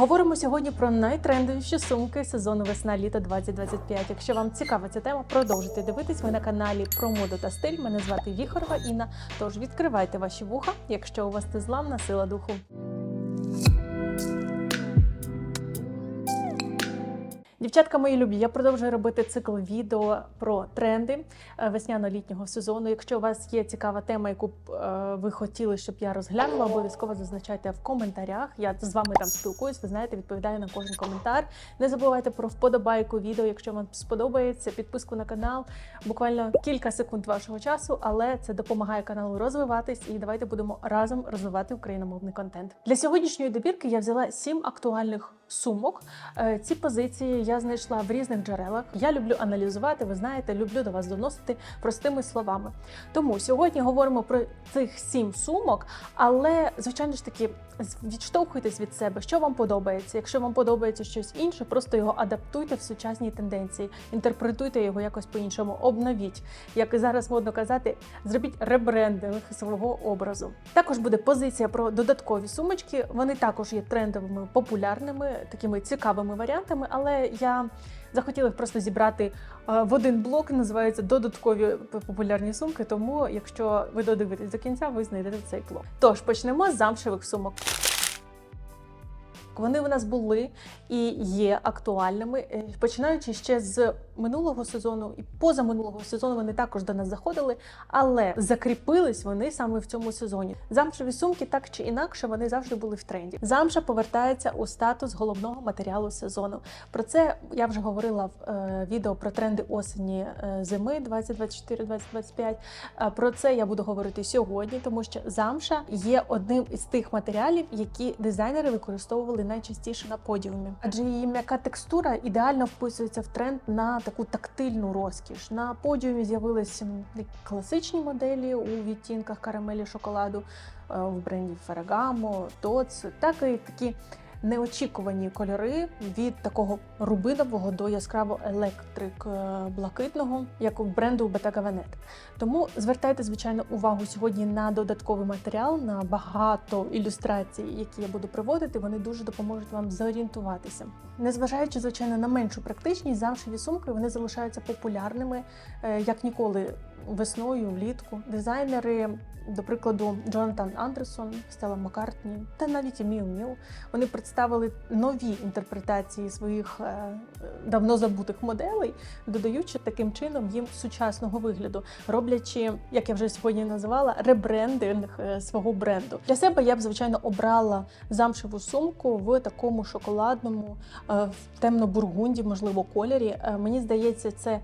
Говоримо сьогодні про найтрендовіші сумки сезону весна-літо 2025. Якщо вам цікава ця тема, продовжуйте дивитись. Ми на каналі про моду та стиль. Мене звати Віхорова Інна. Тож відкривайте ваші вуха, якщо у вас незламна сила духу. Дівчатка мої любі, я продовжую робити цикл відео про тренди е, весняно-літнього сезону. Якщо у вас є цікава тема, яку б е, ви хотіли, щоб я розглянула, обов'язково зазначайте в коментарях. Я з вами там спілкуюсь. Ви знаєте, відповідаю на кожен коментар. Не забувайте про вподобайку відео, якщо вам сподобається, підписку на канал. Буквально кілька секунд вашого часу, але це допомагає каналу розвиватись. І давайте будемо разом розвивати україномовний контент. Для сьогоднішньої добірки я взяла сім актуальних сумок. Е, Ці позиції я знайшла в різних джерелах. Я люблю аналізувати, ви знаєте, люблю до вас доносити простими словами. Тому сьогодні говоримо про цих сім сумок, але звичайно ж таки відштовхуйтесь від себе, що вам подобається. Якщо вам подобається щось інше, просто його адаптуйте в сучасній тенденції, інтерпретуйте його якось по-іншому, обновіть. Як і зараз модно казати, зробіть ребрендинг свого образу. Також буде позиція про додаткові сумочки. Вони також є трендовими, популярними, такими цікавими варіантами, але я захотіла просто зібрати е, в один блок. Називається додаткові популярні сумки. Тому, якщо ви додивитесь до кінця, ви знайдете цей блок. Тож почнемо з замшевих сумок. Вони в нас були і є актуальними, Е, починаючи ще з минулого сезону і позаминулого сезону вони також до нас заходили, але закріпились вони саме в цьому сезоні. Замшеві сумки так чи інакше вони завжди були в тренді. Замша повертається у статус головного матеріалу сезону. Про це я вже говорила в е, відео про тренди осені е, зими 2024-2025. Е, Про це я буду говорити сьогодні, тому що замша є одним із тих матеріалів, які дизайнери використовували найчастіше на подіумі, адже її м'яка текстура ідеально вписується в тренд на таку тактильну розкіш. На подіумі з'явилися класичні моделі у відтінках карамелі шоколаду е, в бренді Ferragamo, Tots, так і такі неочікувані кольори від такого рубинового до яскраво електрик е, блакитного, як у бренду Bottega Veneta. Тому звертайте звичайно увагу сьогодні на додатковий матеріал, на багато ілюстрацій, які я буду приводити. Вони дуже допоможуть вам зорієнтуватися. Незважаючи, звичайно, на меншу практичність, замшеві сумки вони залишаються популярними е, як ніколи весною, влітку. Дизайнери, до прикладу, Джонатан Андерсон, Стелла Маккартні та навіть і Міу Міу, вони представили нові інтерпретації своїх е, давно забутих моделей, додаючи таким чином їм сучасного вигляду, роблячи, як я вже сьогодні називала, ребрендинг е, свого бренду. Для себе я б звичайно обрала замшеву сумку в такому шоколадному, е, в темно-бургунді, можливо, кольорі. Мені здається, це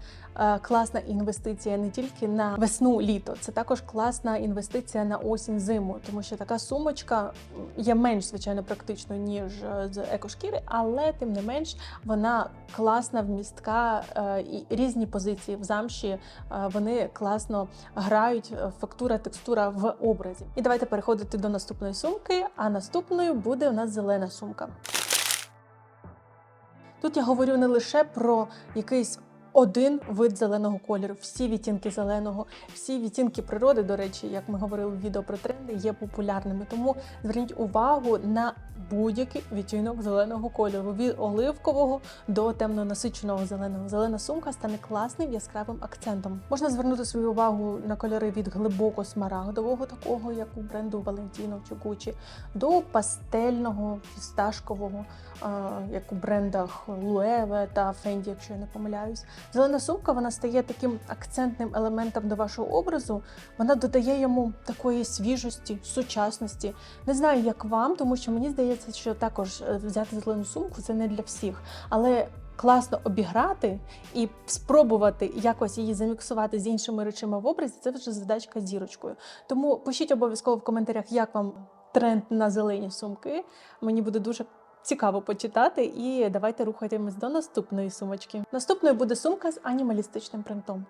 класна інвестиція не тільки на весну-літо, це також класна інвестиція на осінь-зиму, тому що така сумочка є менш звичайно практичною ніж е, з екошкіри, але тим не менш вона класна, вмістка е, і різні позиції в замші е, вони класно грають. е, Фактура, текстура в образі. І давайте переходити до наступної сумки. А наступною буде у нас зелена сумка. Тут я говорю не лише про якийсь один вид зеленого кольору, всі відтінки зеленого, всі відтінки природи, до речі, як ми говорили в відео про тренди, є популярними. Тому зверніть увагу на будь-який відтінок зеленого кольору від оливкового до темно-насиченого зеленого. Зелена сумка стане класним яскравим акцентом. Можна звернути свою увагу на кольори від глибоко смарагдового, такого як у бренду Valentino чи Gucci, до пастельного фісташкового, як у брендах Loewe та Fendi, якщо я не помиляюсь. Зелена сумка вона стає таким акцентним елементом до вашого образу. Вона додає йому такої свіжості, сучасності. Не знаю, як вам, тому що мені здається, що також е, взяти зелену сумку це не для всіх. Але класно обіграти і спробувати якось її заміксувати з іншими речами в образі, це вже задачка зірочкою. Тому пишіть обов'язково в коментарях, як вам тренд на зелені сумки. Мені буде дуже цікаво почитати. І давайте рухатимось до наступної сумочки. Наступною буде сумка з анімалістичним принтом.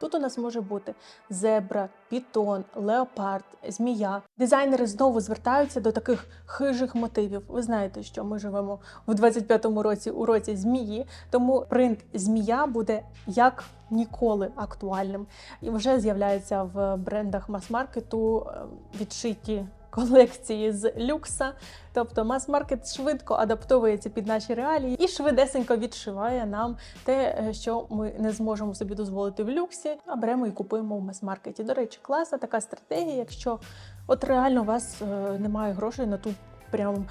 Тут у нас може бути зебра, пітон, леопард, змія. Дизайнери знову звертаються до таких хижих мотивів. Ви знаєте, що ми живемо в 25-му році у році змії, тому принт змія буде як ніколи актуальним. І вже з'являється в брендах мас-маркету е, відшиті колекції з люкса. Тобто мас-маркет швидко адаптовується під наші реалії і швидесенько відшиває нам те, е, що ми не зможемо собі дозволити в люксі, а беремо і купуємо в мас-маркеті. До речі, класна така стратегія, якщо от реально у вас е, немає грошей на ту прям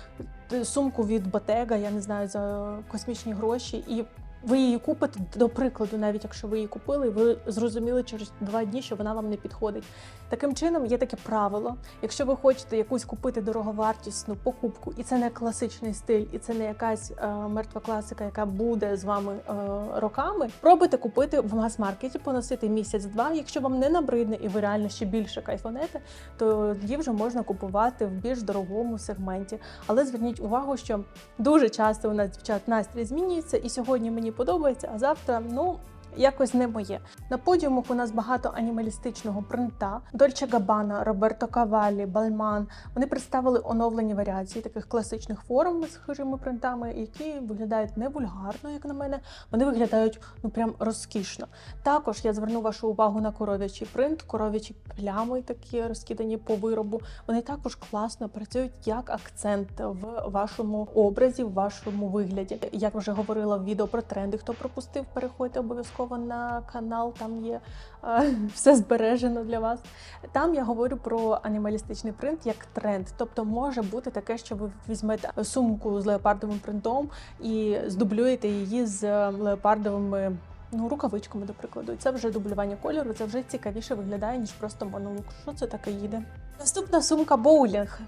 е, сумку від Ботега, я не знаю, за космічні гроші, і ви її купите, до прикладу, навіть якщо ви її купили, ви зрозуміли через два дні, що вона вам не підходить. Таким чином, є таке правило. Якщо ви хочете якусь купити дороговартісну покупку, і це не класичний стиль, і це не якась е, мертва класика, яка буде з вами е, роками, пробуйте купити в мас-маркеті, поносити місяць-два. Якщо вам не набридне і ви реально ще більше кайфонете, то її вже можна купувати в більш дорогому сегменті. Але зверніть увагу, що дуже часто у нас дівчат настрій змінюється, і сьогодні мені подобається, а завтра ну. Якось не моє. На подіумах у нас багато анімалістичного принта. Дольче Габана, Роберто Кавалі, Бальман. Вони представили оновлені варіації таких класичних форм з хижими принтами, які виглядають не вульгарно, як на мене. Вони виглядають ну прям розкішно. Також я зверну вашу увагу на коров'ячий принт, коров'ячі плями, такі розкидані по виробу. Вони також класно працюють як акцент в вашому образі, в вашому вигляді. Як вже говорила в відео про тренди, хто пропустив, переходьте обов'язково на канал. Там є е, все збережено для вас. Там я говорю про анімалістичний принт як тренд. Тобто може бути таке, що ви візьмете сумку з леопардовим принтом і здублюєте її з леопардовими. Ну, рукавичками, до прикладу, це вже дублювання кольору, це вже цікавіше виглядає, ніж просто монолук. Що це таке їде? Наступна сумка боулінг.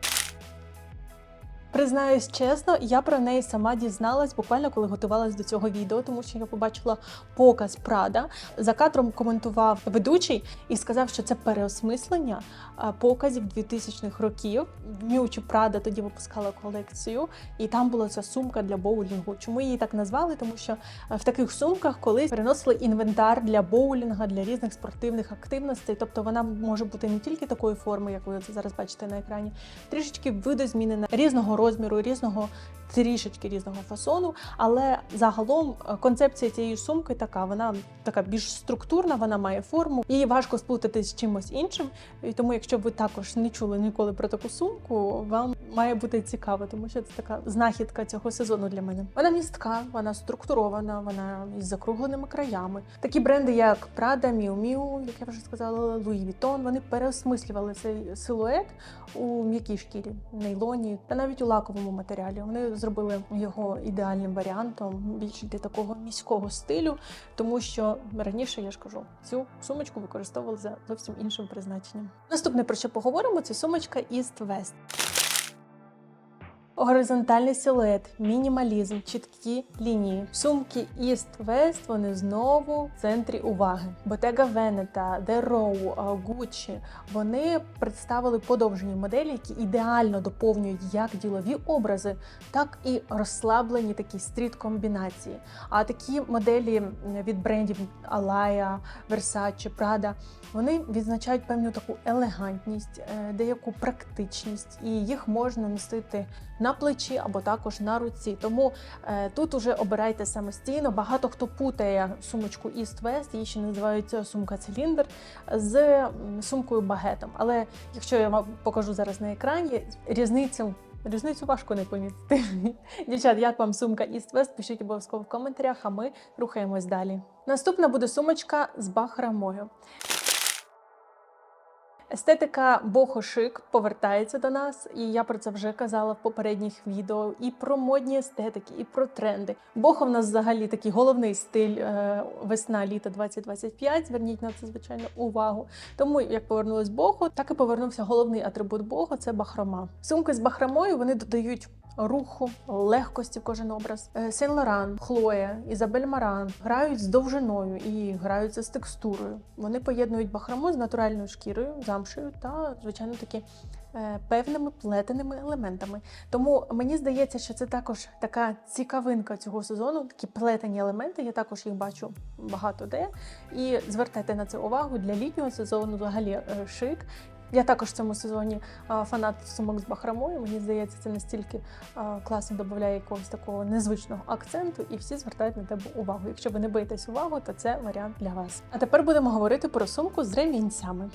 Признаюсь чесно, я про неї сама дізналась буквально коли готувалась до цього відео, тому що я побачила показ Прада. За кадром коментував ведучий і сказав, що це переосмислення показів 2000-х років. Нючі Прада тоді випускала колекцію, і там була ця сумка для боулінгу. Чому її так назвали? Тому що в таких сумках колись переносили інвентар для боулінга, для різних спортивних активностей. Тобто вона може бути не тільки такої форми, як ви це зараз бачите на екрані, трішечки видозмінена різного розміру, різного трішечки різного фасону. Але загалом е, концепція цієї сумки така: вона така більш структурна, вона має форму. Її важко сплутати з чимось іншим. І тому, якщо ви також не чули ніколи про таку сумку, вам має бути цікаво, тому що це така знахідка цього сезону для мене. Вона містка, вона структурована, вона із закругленими краями. Такі бренди, як Prada, Miu Miu, як я вже сказала, Louis Vuitton, вони переосмислювали цей силует у м'якій шкірі, нейлоні та навіть у лаковому матеріалі. Вони зробили його ідеальним варіантом більш для такого міського стилю, тому що раніше я ж кажу, цю сумочку використовували за зовсім іншим призначенням. Наступне про що поговоримо, це сумочка East West. Горизонтальний силует, мінімалізм, чіткі лінії. Сумки East West вони знову в центрі уваги. Bottega Veneta, The Row, Gucci вони представили подовжені моделі, які ідеально доповнюють як ділові образи, так і розслаблені такі стріт-комбінації. А такі моделі від брендів Alaya, Versace, Prada, вони відзначають певну таку елегантність, е, деяку практичність, і їх можна носити на плечі або також на руці. Тому е, тут уже обирайте самостійно. Багато хто путає сумочку East West, її ще називають сумка циліндр з сумкою багетом. Але якщо я вам покажу зараз на екрані, різницю. Різницю важко не помітити. Дівчат, як вам сумка East West? Пишіть обов'язково в коментарях, а ми рухаємось далі. Наступна буде сумочка з бахрамою. Естетика бохошик повертається до нас, і я про це вже казала в попередніх відео. І про модні естетики, і про тренди. Бохо в нас взагалі такий головний стиль е, весна-літа 2025. Зверніть на це звичайно увагу. Тому як повернулось бохо, так і повернувся головний атрибут бохо це бахрома. Сумки з бахромою вони додають. Руху, легкості в кожен образ. Сен Лоран, Хлоя, Ізабель Маран грають з довжиною і граються з текстурою. Вони поєднують бахрому з натуральною шкірою, замшею та, звичайно, таки е, певними плетеними елементами. Тому мені здається, що це також така цікавинка цього сезону. Такі плетені елементи. Я також їх бачу багато де. І звертайте на це увагу для літнього сезону, взагалі е, шик. Я також в цьому сезоні фанат сумок з бахромою. Мені здається, це настільки класно додає якогось такого незвичного акценту, і всі звертають на тебе увагу. Якщо ви не боїтесь увагу, то це варіант для вас. А тепер будемо говорити про сумку з ремінцями.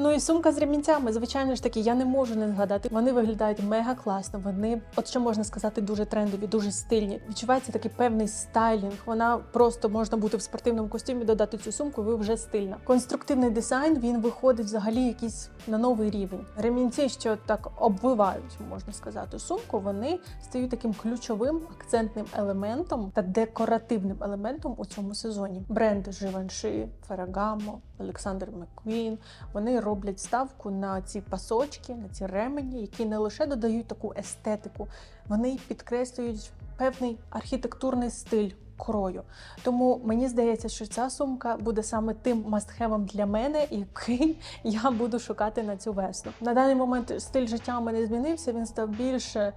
Ну і сумка з ремінцями, звичайно ж таки, я не можу не згадати. Вони виглядають мега класно. Вони, от що можна сказати, дуже трендові, дуже стильні. Відчувається такий певний стайлінг. Вона просто можна бути в спортивному костюмі, додати цю сумку. Ви вже стильна. Конструктивний дизайн він виходить взагалі якийсь на новий рівень. Ремінці, що так обвивають, можна сказати, сумку. Вони стають таким ключовим акцентним елементом та декоративним елементом у цьому сезоні. Бренди Givenchy, Ferragamo, Олександр Маквін. Вони роблять ставку на ці пасочки, на ці ремені, які не лише додають таку естетику, вони підкреслюють певний архітектурний стиль. Крою. Тому мені здається, що ця сумка буде саме тим мастхевом для мене, який я буду шукати на цю весну. На даний момент стиль життя у мене змінився. Він став більш е,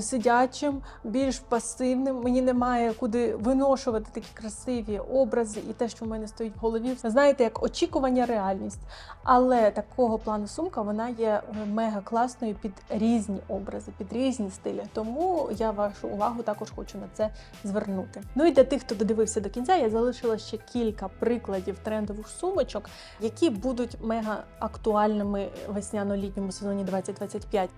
сидячим, більш пасивним. Мені немає куди виношувати такі красиві образи і те, що в мене стоїть в голові. Знаєте, як очікування, реальність. Але такого плану сумка вона є е, мега класною під різні образи, під різні стилі. Тому я вашу увагу також хочу на це звернути. Ну і для тих, хто додивився до кінця, я залишила ще кілька прикладів трендових сумочок, які будуть мега актуальними весняно-літньому сезоні 2025.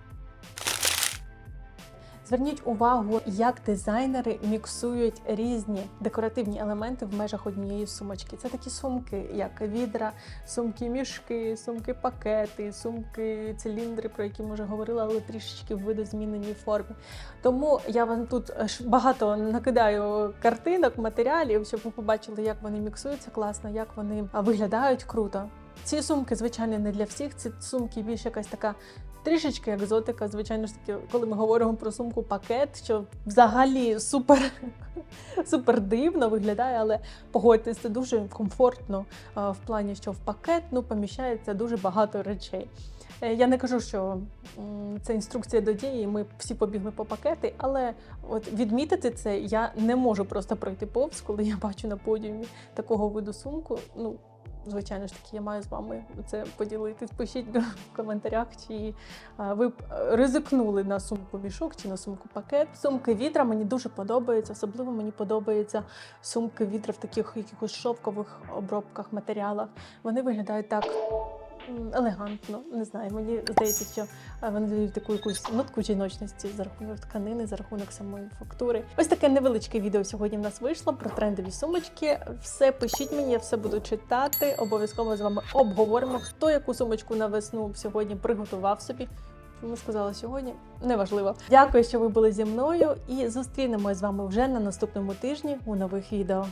Зверніть увагу, як дизайнери міксують різні декоративні елементи в межах однієї сумочки. Це такі сумки, як відра, сумки мішки, сумки циліндри, про які ми вже говорили, але трішечки в видозміненій формі. Тому я вам тут багато накидаю картинок, матеріалів, щоб ви побачили, як вони міксуються класно, як вони виглядають круто. Ці сумки, звичайно, не для всіх. Ці сумки більш якась така трішечки екзотика. Звичайно ж таки, коли ми говоримо про сумку пакет, що взагалі супер, супер дивно виглядає, але погодьтесь, це дуже комфортно в плані, що в пакет ну, поміщається дуже багато речей. Е, Я не кажу, що це інструкція до дії, ми всі побігли по пакети, але от відмітити це я не можу просто пройти повз, коли я бачу на подіумі такого виду сумку. Ну, звичайно ж таки, я маю з вами це поділитись. Пишіть в коментарях, чи ви б е, ризикнули на сумку мішок чи на сумку пакет. Сумки вітра мені дуже подобаються. Особливо мені подобаються сумки вітра в таких якихось шовкових обробках, матеріалах. Вони виглядають так. Елегантно, не знаю. Мені здається, що е, вони дають таку якусь нотку жіночності за рахунок тканини, за рахунок самої фактури. Ось таке невеличке відео сьогодні в нас вийшло про трендові сумочки. Все пишіть мені, я все буду читати. Обов'язково з вами обговоримо, хто яку сумочку на весну сьогодні приготував собі. Чому сказала сьогодні? Неважливо. Дякую, що ви були зі мною, і зустрінемось з вами вже на наступному тижні у нових відео.